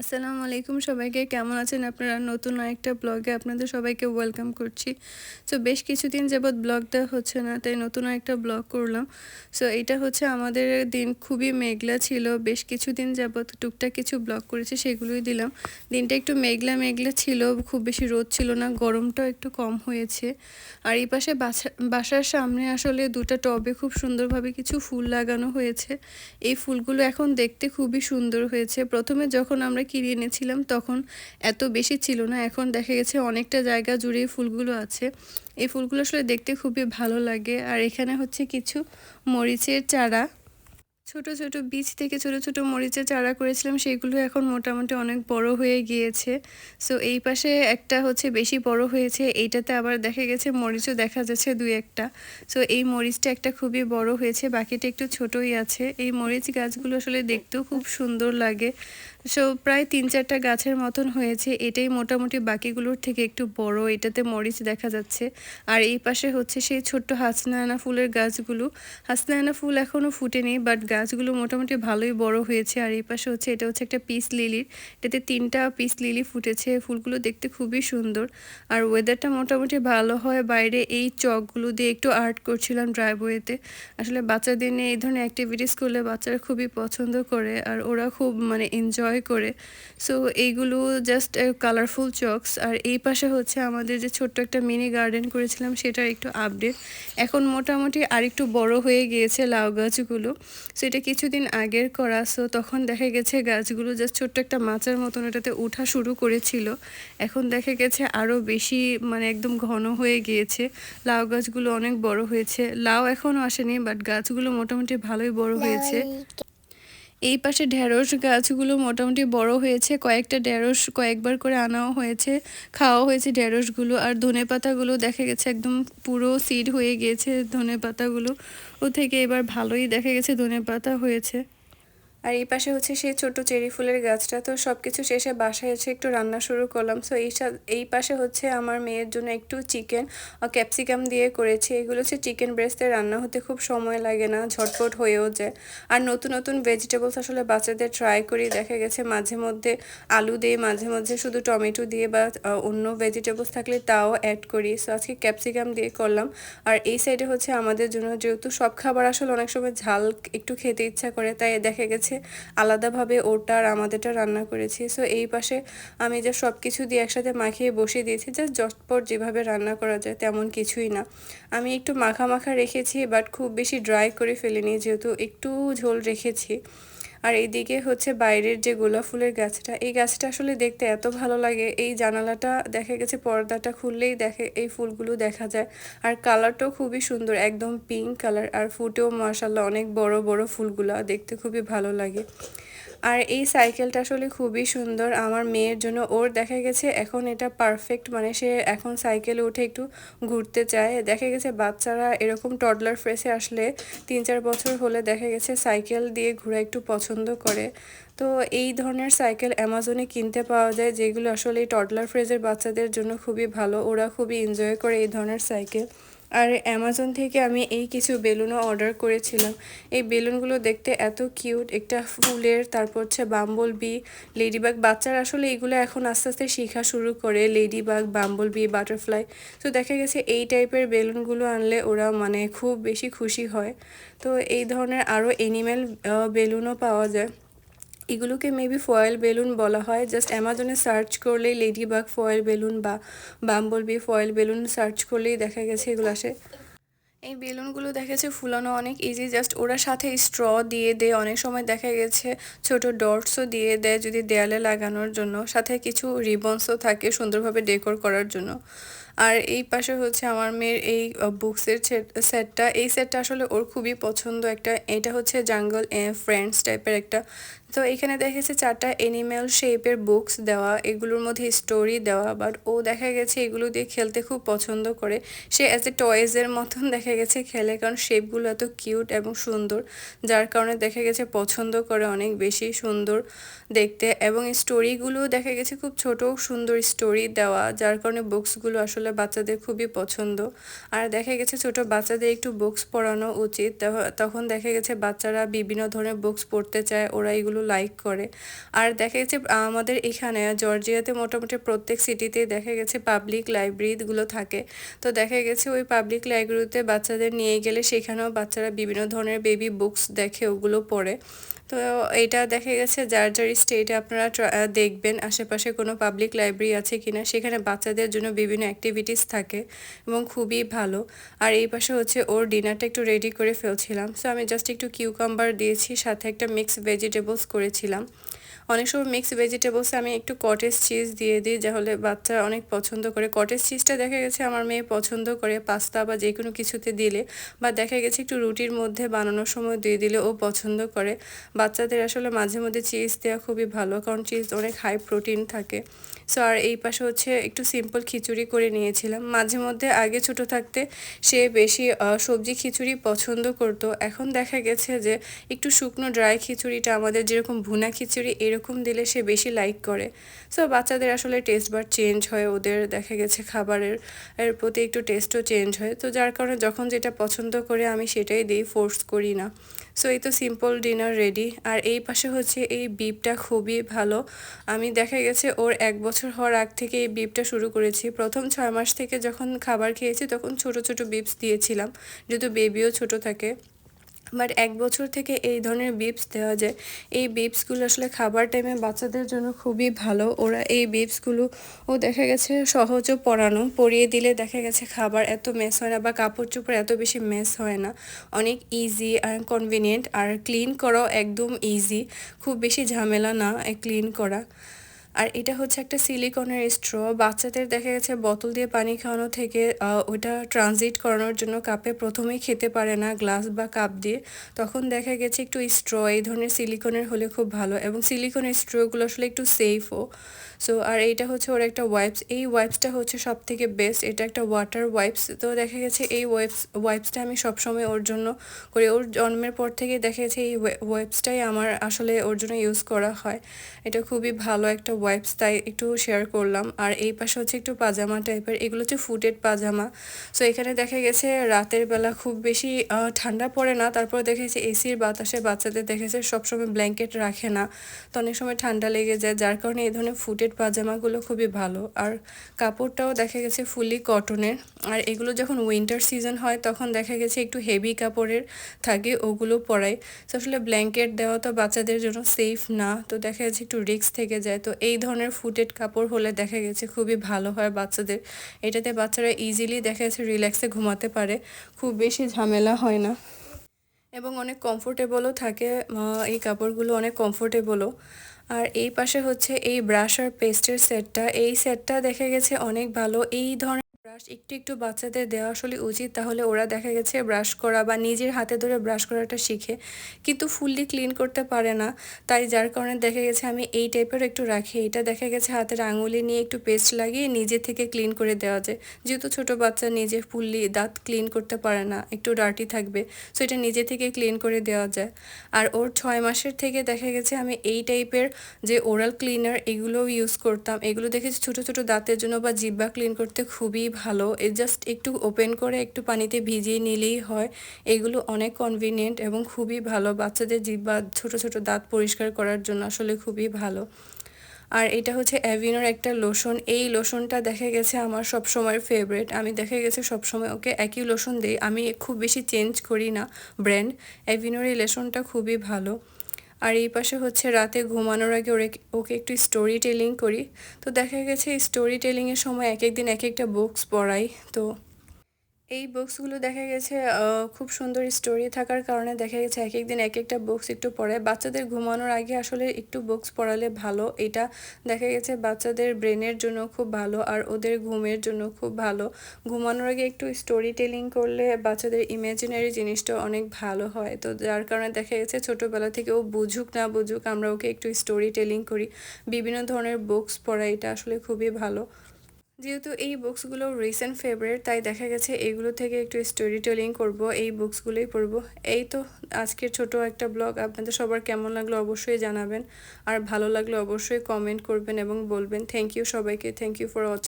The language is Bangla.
আসসালামু আলাইকুম সবাইকে, কেমন আছেন আপনারা? নতুন আরেকটা ব্লগে আপনাদের সবাইকে ওয়েলকাম করছি। সো বেশ কিছুদিন যাবৎ ব্লগ দেওয়া হচ্ছে না, তাই নতুন আরেকটা ব্লগ করলাম। সো এটা হচ্ছে আমাদের দিন খুবই মেঘলা ছিল, বেশ কিছুদিন যাবৎ টুকটাক কিছু ব্লগ করেছি, সেগুলোই দিলাম। দিনটা একটু মেঘলা মেঘলা ছিল, খুব বেশি রোদ ছিল না, গরমটাও একটু কম হয়েছে। আর এই পাশে বাসার সামনে আসলে দুটা টবে খুব সুন্দরভাবে কিছু ফুল লাগানো হয়েছে। এই ফুলগুলো এখন দেখতে খুবই সুন্দর হয়েছে। প্রথমে যখন আমরা আমরা কিনে এনেছিলাম, তখন এত বেশি ছিল না। এখন দেখা গেছে অনেকটা জায়গা জুড়ে ফুলগুলো আছে। এই ফুলগুলো আসলে দেখতে খুবই ভালো লাগে। আর এখানে হচ্ছে কিছু মরিচের চারা। ছোট ছোট বীজ থেকে ছোট ছোট মরিচের চারা করেছিলাম, সেগুলো এখন মোটামুটি অনেক বড় হয়ে গিয়েছে। সো এই পাশে একটা হচ্ছে বেশি বড় হয়েছে, এইটাতে আবার দেখা গেছে মরিচও দেখা যাচ্ছে দুই একটা। সো এই মরিচটা একটা খুবই বড় হয়েছে, বাকিটা একটু ছোটই আছে। এই মরিচ গাছগুলো আসলে দেখতেও খুব সুন্দর লাগে। সো প্রায় তিন চারটা গাছের মতন হয়েছে, এটাই মোটামুটি বাকিগুলোর থেকে একটু বড়, এটাতে মরিচ দেখা যাচ্ছে। আর এই পাশে হচ্ছে সেই ছোট্ট হাসনায়না ফুলের গাছগুলো। হাসনায়না ফুল এখনও ফুটেনি বাট গাছগুলো মোটামুটি ভালোই বড় হয়েছে। আর এই পাশে হচ্ছে, এটা হচ্ছে একটা পিস লিলির এটাতে তিনটা পিস লিলি ফুটেছে। ফুলগুলো দেখতে খুবই সুন্দর। আর ওয়েদারটা মোটামুটি ভালো হয়। বাইরে এই চকগুলো দিয়ে একটু আর্ট করছিলাম ড্রাইভওয়েতে আসলে বাচ্চাদের নিয়ে এই ধরনের অ্যাক্টিভিটিস করলে বাচ্চারা খুবই পছন্দ করে আর ওরা খুব মানে এনজয় করে। সো এইগুলো জাস্ট কালারফুল চকস আর এই পাশে হচ্ছে আমাদের যে ছোট্ট একটা মিনি গার্ডেন করেছিলাম, সেটার একটু আপডেট এখন মোটামুটি আরেকটু বড় হয়ে গিয়েছে লাউ গাছগুলো। সো এটা কিছুদিন আগের করা সো তখন দেখা গেছে গাছগুলো জাস্ট ছোট্ট একটা মাচার মতন এটাতে উঠা শুরু করেছিল। এখন দেখা গেছে আরও বেশি মানে একদম ঘন হয়ে গিয়েছে। লাউ গাছগুলো অনেক বড় হয়েছে। লাউ এখনও আসেনি বাট গাছগুলো মোটামুটি ভালোই বড় হয়েছে। এই পাশে ঢেঁড়স গাছগুলো মোটামুটি বড় হয়েছে। কয়েকটা ঢেঁড়স কয়েকবার করে আনাও হয়েছে খাওয়া হয়েছে ঢেঁড়সগুলো। আর ধনে পাতাগুলো দেখা গেছে একদম পুরো সিড হয়ে গিয়েছে ধনে পাতাগুলো। ও থেকে এবার ভালোই দেখা গেছে ধনে পাতা হয়েছে। আর এই পাশে হচ্ছে সেই ছোট চেরি ফুলের গাছটা, তো সব কিছু শেষে বাসায় এসে একটু রান্না শুরু করলাম। সো এই এই পাশে হচ্ছে আমার মেয়ের জন্য একটু চিকেন ক্যাপসিকাম দিয়ে করেছি। এগুলো হচ্ছে চিকেন ব্রেস্টের রান্না হতে খুব সময় লাগে না, ঝটপট হয়েও যায়। আর নতুন নতুন ভেজিটেবলস আসলে বাচ্চাদের ট্রাই করি দেখা গেছে। মাঝে মধ্যে আলু দিয়ে, মাঝে মধ্যে শুধু টমেটো দিয়ে বা অন্য ভেজিটেবলস থাকলে তাও অ্যাড করি। সো আজকে ক্যাপসিকাম দিয়ে করলাম। আর এই সাইডে হচ্ছে আমাদের জন্য যেহেতু সব খাবার আসলে অনেক সময় ঝাল একটু খেতে ইচ্ছা করে, তাই দেখা গেছে হচ্ছে আলাদাভাবে ওটা আর আমাদেরটা রান্না করেছি। সো এই পাশে আমি যা সব কিছু দিয়ে একসাথে মাখিয়ে বসিয়ে দিয়েছি। জাস্ট জটপট যেভাবে রান্না করা যায় তেমন কিছুই না। আমি একটু মাখা মাখা রেখেছি বাট খুব বেশি ড্রাই করে ফেলিনি, যেহেতু একটু ঝোল রেখেছি। আর এইদিকে হচ্ছে বাইরের যে গোলাপ ফুলের গাছটা, এই গাছটা আসলে দেখতে এত ভালো লাগে। এই জানালাটা দেখা গেছে, পর্দাটা খুললেই দেখে এই ফুলগুলো দেখা যায়। আর কালারটাও খুবই সুন্দর, একদম পিঙ্ক কালার আর ফুটেও মার্শাল্লাহ অনেক বড় বড় ফুলগুলো, দেখতে খুবই ভালো লাগে। আর এই সাইকেলটা আসলে খুবই সুন্দর। আমার মেয়ের জন্য ওর দেখা গেছে এখন এটা পারফেক্ট মানে সে এখন সাইকেলে উঠে একটু ঘুরতে চায়। দেখা গেছে বাচ্চারা এরকম টডলার ফ্রেসে আসলে তিন চার বছর হলে দেখা গেছে সাইকেল দিয়ে ঘোরা একটু পছন্দ করে। তো এই ধরনের সাইকেল অ্যামাজনে কিনতে পাওয়া যায়, যেগুলো আসলে টডলার ফ্রেজের বাচ্চাদের জন্য খুবই ভালো। ওরা খুবই এনজয় করে এই ধরনের সাইকেল আর অ্যামাজন থেকে আমি এই কিছু বেলুনও অর্ডার করেছিলাম। এই বেলুনগুলো দেখতে এত কিউট একটা ফুলের, তারপর হচ্ছে বাম্বল বি লেডিবাগ বাচ্চারা আসলে এগুলো এখন আস্তে আস্তে শেখা শুরু করে। লেডিবাগ বাম্বল বি বাটারফ্লাই তো দেখা গেছে এই টাইপের বেলুনগুলো আনলে ওরা মানে খুব বেশি খুশি হয়। তো এই ধরনের আরও এনিম্যাল বেলুনও পাওয়া যায়। এগুলোকে মেবি ফয়েল বেলুন বলা হয়। জাস্ট অ্যামাজনে সার্চ করলেই লেডিবাগ ফয়েল বেলুন বা bumble bee foil balloon search করলেই দেখা গেছে এগুলো আসে। এই বেলুনগুলো দেখেছে ফুলানো অনেক ইজি জাস্ট ওরা সাথে স্ট্র দিয়ে দেয়। অনেক সময় দেখা গেছে ছোট ডটসও দিয়ে দেয় যদি দেয়ালে লাগানোর জন্য। সাথে কিছু রিবনসও থাকে সুন্দরভাবে ডেকোর করার জন্য। আর এই পাশে হচ্ছে আমার মেয়ের এই বুকসের সেটটা এই সেটটা আসলে ওর খুবই পছন্দ একটা। এটা হচ্ছে জাঙ্গল ফ্রেন্ডস টাইপের একটা তো এখানে দেখেছে চারটা এনিম্যাল শেপের বুকস দেওয়া, এগুলোর মধ্যে স্টোরি দেওয়া বাট ও দেখা গেছে এগুলো দিয়ে খেলতে খুব পছন্দ করে। সে অ্যাজ এ টয়েজের মতন দেখা গেছে খেলে, কারণ শেপগুলো এত কিউট এবং সুন্দর, যার কারণে দেখা গেছে পছন্দ করে অনেক বেশি সুন্দর দেখতে। এবং স্টোরিগুলো দেখা গেছে খুব ছোট, সুন্দর স্টোরি দেওয়া, যার কারণে বুকসগুলো আসলে বাচ্চাদের খুবই পছন্দ। আর দেখা গেছে ছোট বাচ্চাদের একটু বুকস পড়ানো উচিত তখন দেখা গেছে বাচ্চারা বিভিন্ন ধরনের বুকস পড়তে চায়, ওরা এগুলো লাইক করে। আর দেখা গেছে, আমাদের এখানে জর্জিয়াতে মোটামুটি প্রত্যেক সিটিতে দেখা গেছে পাবলিক লাইব্রেরিগুলো থাকে। তো দেখা গেছে ওই পাবলিক লাইব্রেরিতে বাচ্চাদের নিয়ে গেলে সেখানেও বাচ্চারা বিভিন্ন ধরনের বেবি বুকস দেখে ওগুলো পড়ে। তো এটা দেখা গেছে যার যার স্টেটে আপনারা দেখবেন আশেপাশে কোনো পাবলিক লাইব্রেরি আছে কিনা, সেখানে বাচ্চাদের জন্য বিভিন্ন অ্যাক্টিভিটিস থাকে এবং খুবই ভালো। আর এই পাশে হচ্ছে ওর ডিনারটা একটু রেডি করে ফেলছিলাম। সো আমি জাস্ট একটু কিউকাম্বার দিয়েছি, সাথে একটা মিক্স ভেজিটেবলস করেছিলাম। অনেক সময় মিক্স ভেজিটেবলসে আমি একটু কটেজ চিজ দিয়ে দিই, যাহলে বাচ্চারা অনেক পছন্দ করে। কটেজ চিজটা দেখা গেছে আমার মেয়ে পছন্দ করে পাস্তা বা যে কোনো কিছুতে দিলে, বা দেখা গেছে একটু রুটির মধ্যে বানানোর সময় দিয়ে দিলে ও পছন্দ করে। বাচ্চাদের আসলে মাঝে মধ্যে চিজ দেওয়া খুবই ভালো, কারণ চিজ অনেক হাই প্রোটিন থাকে। সো আর এই পাশে হচ্ছে একটু সিম্পল খিচুড়ি করে নিয়েছিলাম। মাঝে মধ্যে আগে ছোট থাকতে সে বেশি সবজি খিচুড়ি পছন্দ করতো। এখন দেখা গেছে যে একটু শুকনো ড্রাই খিচুড়িটা আমাদের যেরকম ভুনা খিচুড়ি এরকম দিলে সে বেশি লাইক করে। সো বাচ্চাদের আসলে টেস্ট বার চেঞ্জ হয়, ওদের দেখা গেছে খাবারের, এর প্রতি একটু টেস্টও চেঞ্জ হয়। তো যার কারণে যখন যেটা পছন্দ করে, আমি সেটাই দিই ফোর্স করি না। সো এই তো সিম্পল ডিনার রেডি আর এই পাশে হচ্ছে এই বিপটা খুবই ভালো। আমি দেখা গেছে ওর এক বছর হওয়ার আগ থেকে এই বিপটা শুরু করেছি। প্রথম ছয় মাস থেকে যখন খাবার খেয়েছি, তখন ছোট ছোট বিপস দিয়েছিলাম। যেহেতু বেবিও ছোট থাকে। বাট এক বছর থেকে এই ধরনের বিপস দেওয়া যায়। এই বিপসগুলো আসলে খাবার টাইমে বাচ্চাদের জন্য খুবই ভালো। ওরা এই বিপসগুলো ও দেখা গেছে সহজও পরানো পরিয়ে দিলে দেখা গেছে খাবার এত মেস হয় না বা কাপড় চোপড় এত বেশি মেস হয় না। অনেক ইজি আর কনভিনিয়েন্ট আর ক্লিন করাও একদম ইজি খুব বেশি ঝামেলা না ক্লিন করা। আর এটা হচ্ছে একটা সিলিকনের স্ট্র বাচ্চাদের দেখা গেছে বোতল দিয়ে পানি খাওয়ানো থেকে ওটা ট্রানজিট করানোর জন্য কাপে প্রথমেই খেতে পারে না গ্লাস বা কাপ দিয়ে। তখন দেখা গেছে একটু স্ট্র এই ধরনের সিলিকনের হলে খুব ভালো এবং সিলিকনের স্ট্রগুলো আসলে একটু সেফও সো আর এইটা হচ্ছে ওর একটা ওয়াইপস এই ওয়াইপসটা হচ্ছে সব থেকে বেস্ট এটা একটা ওয়াটার ওয়াইপস তো দেখা গেছে এই ওয়াইপস ওয়াইপসটা আমি সবসময় ওর জন্য করি। ওর জন্মের পর থেকে দেখা গেছে এই ওয়াইপসটাই আমার আসলে ওর জন্য ইউজ করা হয়। এটা খুবই ভালো একটা ওয়াইপস তাই একটু শেয়ার করলাম। আর এই পাশে হচ্ছে একটু পাজামা টাইপের এগুলো হচ্ছে ফুটেড পাজামা। সো এখানে দেখা গেছে রাতের বেলা খুব বেশি ঠান্ডা পড়ে না। তারপর দেখেছে এসির বাতাসে বাচ্চাদের দেখেছে সবসময় ব্ল্যাঙ্কেট রাখে না। তো অনেক সময় ঠান্ডা লেগে যায়। যার কারণে এই ধরনের ফুটেড পাজামাগুলো খুবই ভালো। আর কাপড়টাও দেখা গেছে ফুলি কটনের আর এগুলো যখন উইন্টার সিজন হয়, তখন দেখা গেছে একটু হেভি কাপড়ের থাকে, ওগুলো পরাই। তো আসলে ব্ল্যাঙ্কেট দেওয়া তো বাচ্চাদের জন্য সেফ না। তো দেখা যাচ্ছে একটু রিক্স থেকে যায়। তো এই ধরনের ফুটেড কাপড় হলে দেখা গেছে খুবই ভালো হয় বাচ্চাদের। এটাতে বাচ্চারা ইজিলি দেখা গেছে রিল্যাক্সে ঘুমাতে পারে, খুব বেশি ঝামেলা হয় না। এবং অনেক কমফোর্টেবলও থাকে এই কাপড়গুলো অনেক কমফোর্টেবলও আর এই পাশে হচ্ছে এই ব্রাশ আর পেস্টের সেটটা এই সেটটা দেখা গেছে অনেক ভালো। এই ধরনের ব্রাশ একটু একটু বাচ্চাদের দেওয়া আসলে উচিত। তাহলে ওরা দেখা গেছে ব্রাশ করা বা নিজের হাতে ধরে ব্রাশ করাটা শিখে কিন্তু ফুললি ক্লিন করতে পারে না। তাই যার কারণে দেখা গেছে আমি এই টাইপের একটু রাখি। এটা দেখা গেছে হাতের আঙুলি নিয়ে একটু পেস্ট লাগিয়ে নিজে থেকে ক্লিন করে দেওয়া যায়। যেহেতু ছোট বাচ্চা নিজে ফুললি দাঁত ক্লিন করতে পারে না, একটু ডার্টি থাকবে সো এটা নিজে থেকে ক্লিন করে দেওয়া যায়। আর ওর ছয় মাসের থেকে দেখা গেছে আমি এই টাইপের যে ওরাল ক্লিনার এগুলোও ইউজ করতাম। এগুলো দেখেছি ছোট ছোট দাঁতের জন্য বা জিব্বা ক্লিন করতে খুবই ভালো। এ জাস্ট একটু ওপেন করে একটু পানিতে ভিজিয়ে নিলেই হয়। এগুলো অনেক কনভিনিয়েন্ট এবং খুবই ভালো। বাচ্চাদের জিব্বা ছোট ছোট দাঁত পরিষ্কার করার জন্য আসলে খুবই ভালো। আর এটা হচ্ছে অ্যাভিনোর একটা লোশন এই লোশনটা দেখা গেছে আমার সব সময়ের ফেভারেট আমি দেখা গেছে সব সময় ওকে একই লোশন দিই। আমি খুব বেশি চেঞ্জ করি না ব্র্যান্ড অ্যাভিনোর এই লোশনটা খুবই ভালো। আর এই পাশে হচ্ছে রাতে ঘুমানোর আগে ওরে ওকে একটু স্টোরি টেলিং করি। তো দেখা গেছে স্টোরি টেলিংয়ের সময় এক একদিন এক একটা বুকস পড়াই। তো এই বুকসগুলো দেখা গেছে খুব সুন্দর স্টোরি থাকার কারণে দেখা গেছে এক একদিন এক একটা বুকস একটু পড়ে। বাচ্চাদের ঘুমানোর আগে আসলে একটু বুকস পড়ালে ভালো। এটা দেখা গেছে বাচ্চাদের ব্রেনের জন্য খুব ভালো আর ওদের ঘুমের জন্য খুব ভালো। ঘুমানোর আগে একটু স্টোরি টেলিং করলে বাচ্চাদের ইমাজিনারি জিনিসটা অনেক ভালো হয়। তো যার কারণে দেখা গেছে ছোটোবেলা থেকে ও বুঝুক না বুঝুক আমরা ওকে একটু স্টোরি টেলিং করি। বিভিন্ন ধরনের বুকস পড়া এটা আসলে খুবই ভালো। যেহেতু এই বুকসগুলো রিসেন্ট ফেভারেট তাই দেখা গেছে এইগুলো থেকে একটু স্টোরি টেলিং করব, এই বুকসগুলোই পড়ব। এই তো আজকের ছোট একটা ব্লগ আপনাদের সবার কেমন লাগল অবশ্যই জানাবেন। আর ভালো লাগলে অবশ্যই কমেন্ট করবেন এবং বলবেন। থ্যাংক ইউ সবাইকে থ্যাংক ইউ ফর ওয়াচিং